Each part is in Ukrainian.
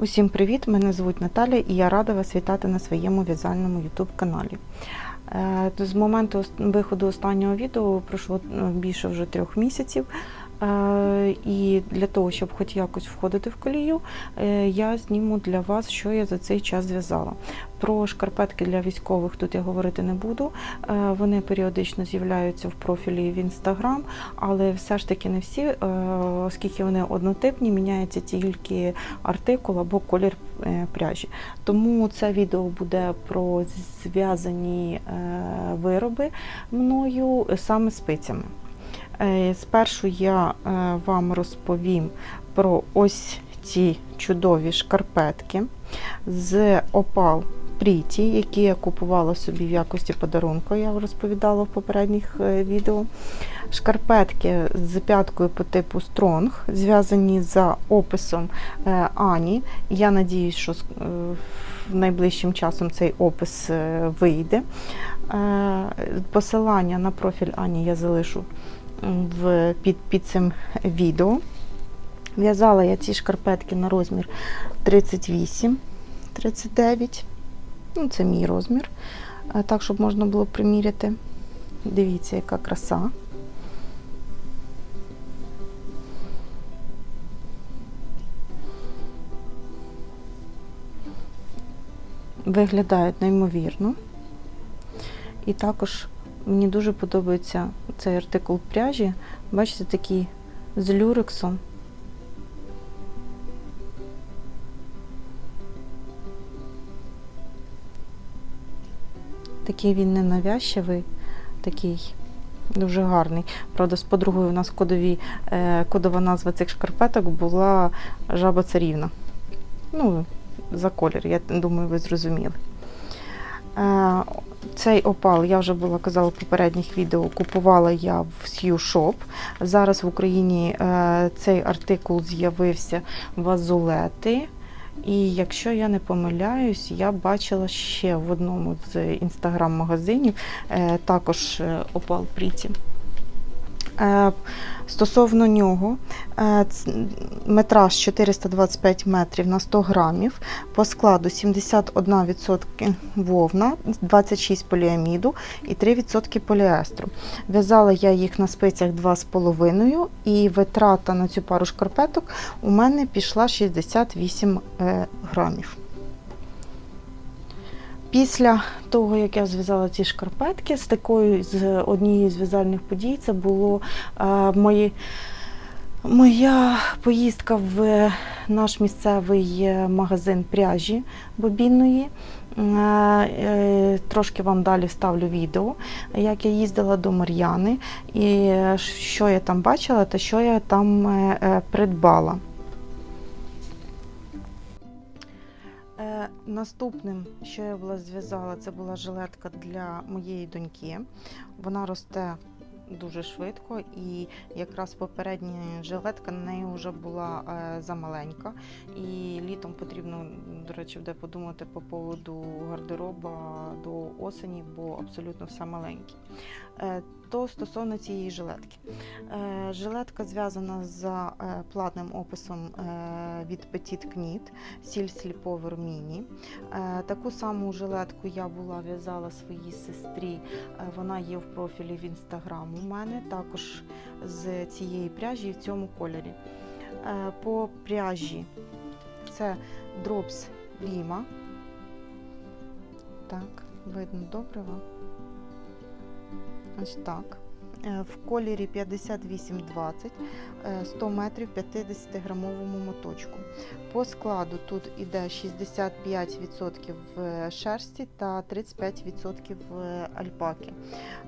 Усім привіт! Мене звуть Наталя і я рада вас вітати на своєму в'язальному YouTube каналі. Е, З моменту виходу останнього відео пройшло е, більше вже трьох місяців. Е, І для того, щоб хоч якось входити в колію, е, я зніму для вас, що я за цей час зв'язала. Про шкарпетки для військових тут я говорити не буду. Е, Вони періодично з'являються в профілі в інстаграм, але все ж таки не всі, оскільки вони однотипні, міняється тільки артикул або колір пряжі. Тому це відео буде про зв'язані вироби мною саме спицями. Е, Спершу я е, вам розповім про ось ці чудові шкарпетки з опал Пріті, які я купувала собі в якості подарунку, я розповідала в попередніх е, відео. Шкарпетки з п'яткою по типу Strong, зв'язані за описом Ані. Я надіюсь, що в найближчим часом цей опис вийде. Посилання на профіль Ані я залишу в, під, під цим відео. В'язала я ці шкарпетки на розмір 38-39. Ну, це мій розмір. Так, щоб можна було приміряти. Дивіться, яка краса. Виглядають неймовірно. І також мені дуже подобається цей артикул пряжі. Бачите, такий з люрексом. Такий він не такий дуже гарний. Правда, з подругою у нас кодові, е, кодова назва цих шкарпеток була жаба царівна. Ну, за колір, я думаю, ви зрозуміли. Цей опал, я вже була казала в попередніх відео, купувала я в Shop. Зараз в Україні е, цей артикул з'явився в Азулети. І якщо я не помиляюсь, я бачила ще в одному з інстаграм-магазинів е, також е, опал Пріті. Стосовно нього, метраж 425 метрів на 100 грамів, по складу 71% вовна, 26 поліаміду і 3% поліестру. В'язала я їх на спицях 2,5 і витрата на цю пару шкарпеток у мене пішла 68 е, грамів. Після того, як я зв'язала ці шкарпетки, з такою з однієї з в'язальних подій, це було е, мої, моя поїздка в наш місцевий е, магазин пряжі бобінної. Е, е, Трошки вам далі вставлю відео, як я їздила до Мар'яни, і що я там бачила та що я там придбала. Наступним, що я була зв'язала, це була жилетка для моєї доньки. Вона росте дуже швидко, і якраз попередня жилетка на неї вже була е, замаленька. І літом потрібно, до речі, буде подумати по поводу гардероба до осені, бо абсолютно все маленьке. Е, то стосовно цієї жилетки. Е, жилетка зв'язана за е, платним описом від Petit Knit Сліповер Міні. Е, Таку саму жилетку я була в'язала своїй сестрі. Вона є в профілі в інстаграм у мене, також з цієї пряжі і в цьому кольорі. По пряжі це Drops Lima. Так, видно добре вам. Ось так. Е, В кольорі 5820 е, 100 метрів 50-грамовому моточку. По складу тут іде 65% в шерсті та 35% в альпаки.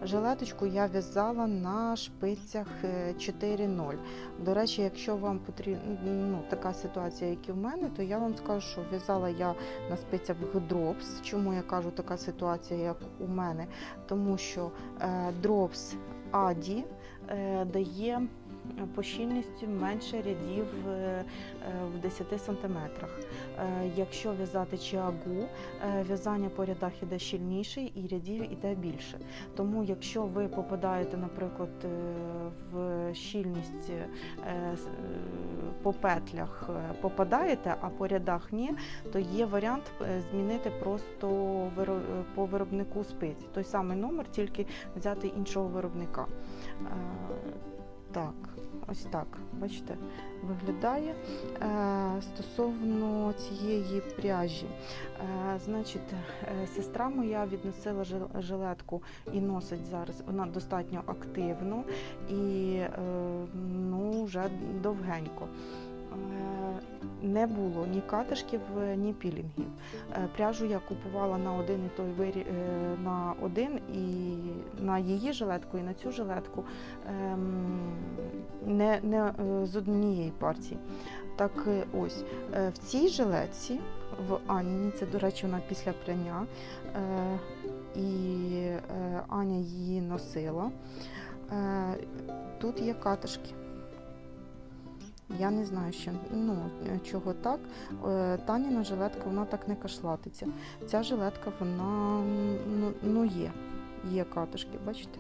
Жилеточку я в'язала на шпицях е, 4.0. До речі, якщо вам потрібна ну, така ситуація, як і в мене, то я вам скажу, що в'язала я на спицях Drops. Чому я кажу така ситуація, як у мене? Тому що е, Drops Аді е, дає по щільності менше рядів е, е, в 10 см. Е, Якщо в'язати чиагу, е, в'язання по рядах іде щільніше і рядів іде більше. Тому, якщо ви попадаєте, наприклад, е, в щільність е, е, по петлях е, попадаєте, а по рядах ні, то є варіант е, змінити просто е, по виробнику спиць. Той самий номер, тільки взяти іншого виробника. Е, Так, ось так, бачите, виглядає. Е, Стосовно цієї пряжі, е, значить, е, сестра моя відносила жилетку і носить зараз. Вона достатньо активно і ну, вже довгенько. Не було ні катишків, ні пілінгів. Пряжу я купувала на один і той вирі... на один і на її жилетку, і на цю жилетку ем, не, не е, з однієї партії. Так е, ось е, в цій жилетці, в Аніні, це, до речі, вона після пряння, е, і Аня її носила. Тут є катишки. Я не знаю, що, ну, чого так. Таніна жилетка, вона так не кашлатиться. Ця жилетка, вона ну, ну є. Є катишки, бачите?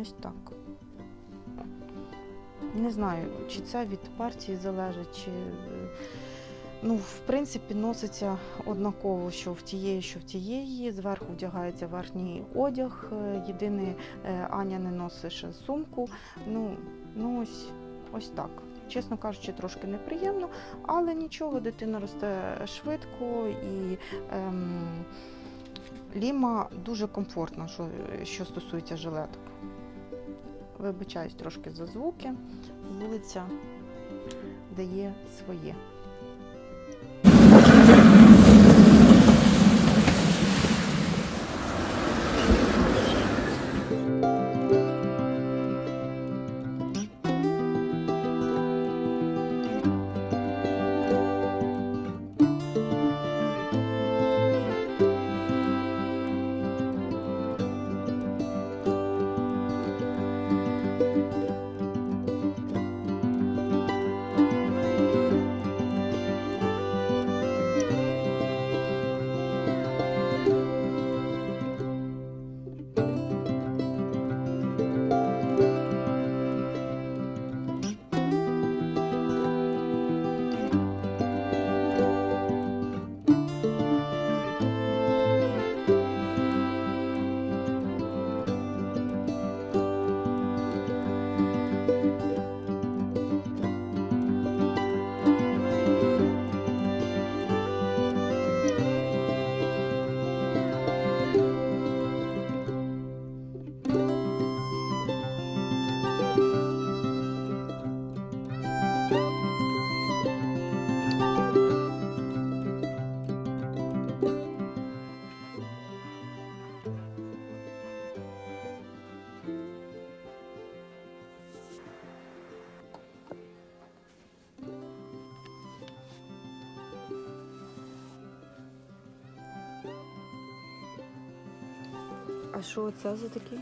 Ось так. Не знаю, чи це від партії залежить, чи. е, Ну, в принципі, носиться однаково, що в тієї, що в тієї. Зверху вдягається верхній одяг. Е, Єдине, е, Аня не носить ще сумку. Ну, ну ось, ось так. Чесно кажучи, трошки неприємно, але нічого, дитина росте швидко і ем, Ліма дуже комфортна, що, що стосується жилеток. Вибачаюсь трошки за звуки. Вулиця дає своє. А що це за такі?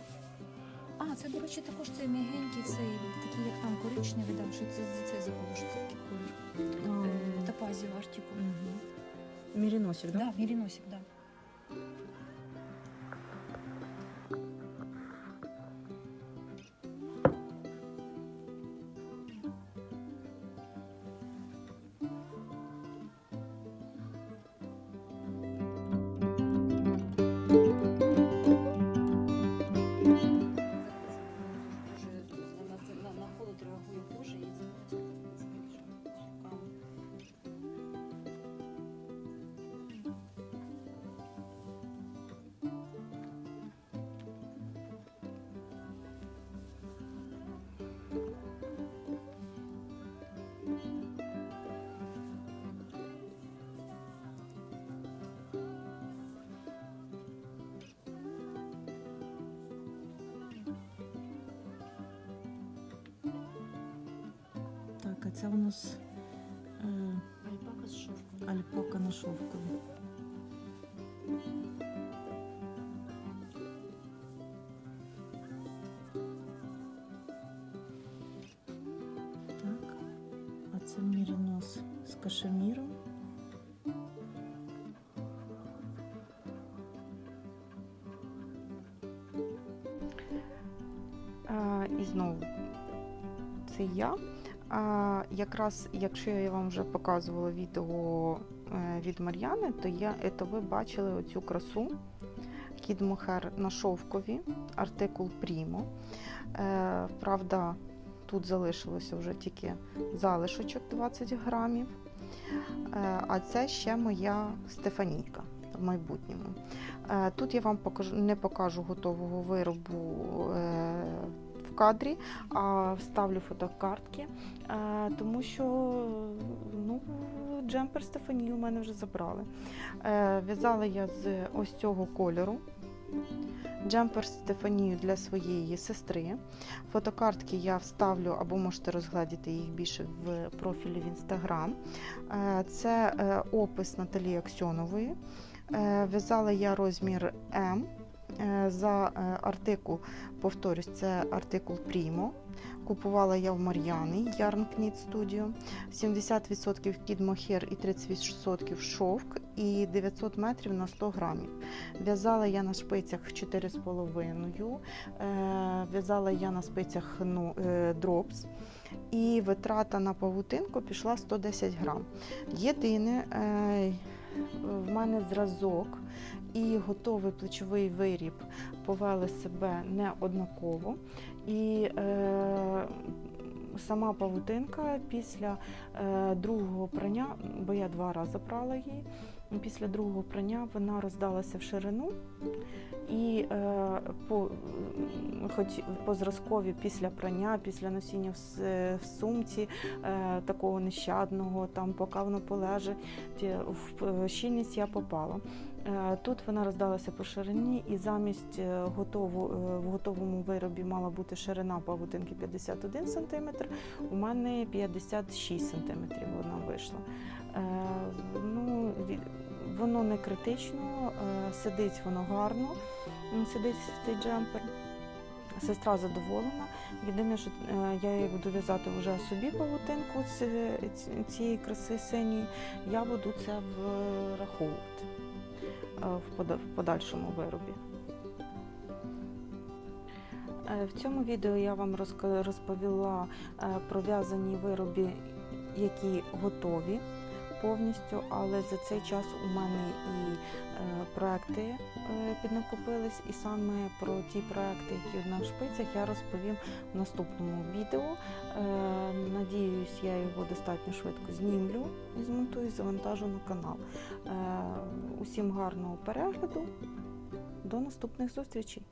А, це, до речі, також цей м'ягенький, цей такий, як там коричневий, там, що це за це забула, що це такий колір. Топазів артикул. Міріносик, Да, міріносик, да. Це у нас е, Альпака з шовком. альпака на шовкові. Так, а це мірінос з кашеміром. І знову Марія. А, якраз якщо я вам вже показувала відео е, від Мар'яни, то я е, то ви бачили оцю красу. Кід Мохер на шовкові, артикул Primo. Е, правда, тут залишилося вже тільки залишочок 20 грамів. А це ще моя Стефанійка в майбутньому. Тут я вам покажу, не покажу готового виробу кадрі, а вставлю фотокартки, тому що ну, джемпер Стефанії у мене вже забрали. Е, В'язала я з ось цього кольору. Джемпер Стефанію для своєї сестри. Фотокартки я вставлю або можете розглядіти їх більше в профілі в інстаграм. Е, Це е, опис Наталії Аксьонової. В'язала я розмір М. Е, За е, артикул, повторюсь, це артикул Primo. Купувала я в Мар'яни Yarn Knit Studio. 70% кід мохер і 30% шовк і 900 метрів на 100 грамів. В'язала я на шпицях 4,5. Е, В'язала я на спицях ну, дропс. І витрата на павутинку пішла 110 грам. Єдине, мене зразок і готовий плечовий виріб повели себе неоднаково. І е, сама павутинка після е, другого прання, бо я два рази прала її, після другого прання вона роздалася в ширину. І е, по, хоч по зразкові після прання, після носіння в, в сумці е, такого нещадного, там поки воно полеже, в щільність я попала. Е, Тут вона роздалася по ширині, і замість е, готову, е, в готовому виробі мала бути ширина павутинки 51 см, у мене 56 см вона вийшла. Е, Ну, воно не критично, е, сидить воно гарно, сидить цей джемпер. Сестра задоволена. Єдине, що е, я її буду в'язати вже собі павутинку цієї краси синьої, я буду це враховувати в подальшому виробі. В цьому відео я вам розповіла про в'язані вироби, які готові повністю, але за цей час у мене і е, проекти е, піднакопились, і саме про ті проекти, які на шпицях, я розповім в наступному відео. Е, Надіюсь, я його достатньо швидко знімлю і змонтую, завантажу на канал. Усім гарного перегляду. До наступних зустрічей!